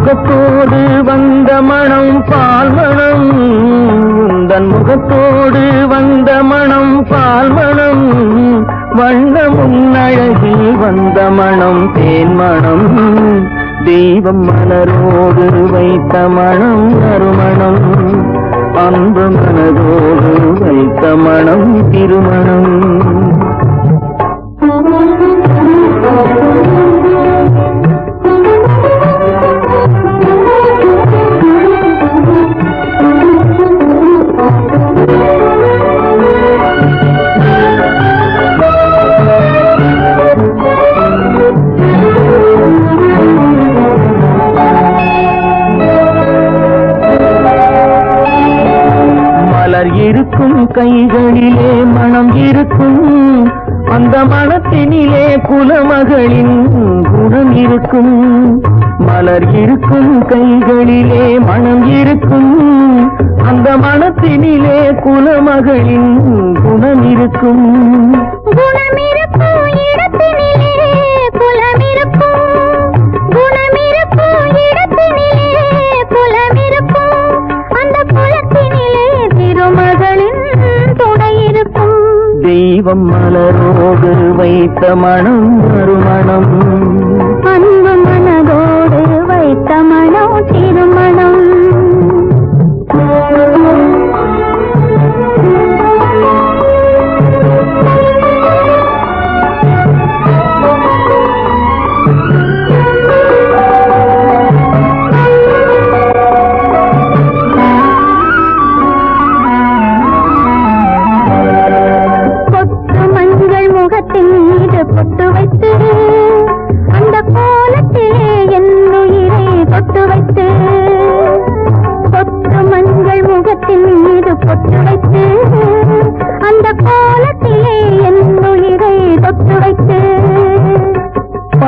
முகத்தோடு வந்த மனம் பால்மணம் உந்தன் முகத்தோடு வந்த மனம் பால் வண்ணமும் அழகில் வந்த மனம் தேன்மணம் தெய்வம் மலரோடு வைத்த மனம் நறுமணம் அன்பு மனதோடு வைத்த மனம் திருமணம். இருக்கும் கைகளிலே மனம் இருக்கும். அந்த மனத்தினிலே குலமகளின் குணம் இருக்கும். மலர் இருக்கும் கைகளிலே மனம் இருக்கும். அந்த மனத்தினிலே குலமகளின் குணம் இருக்கும். குண தெய்வம் மலரோடு வைத்த மனம் மறுமணம்.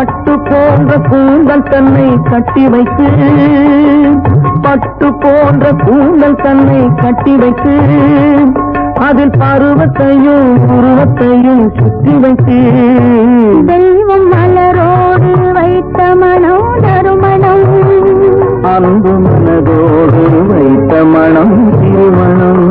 பட்டு போன்ற கூந்தல் தன்னை கட்டி வைத்து பட்டு போன்ற கூந்தல் தன்னை கட்டி வைத்து அதில் பருவத்தையும் உருவத்தையும் சுற்றி வைத்து. தெய்வம் மலரோடு வைத்த மனம் நறுமணம் அன்பு மனதோடு வைத்த மனம் திருமணம்.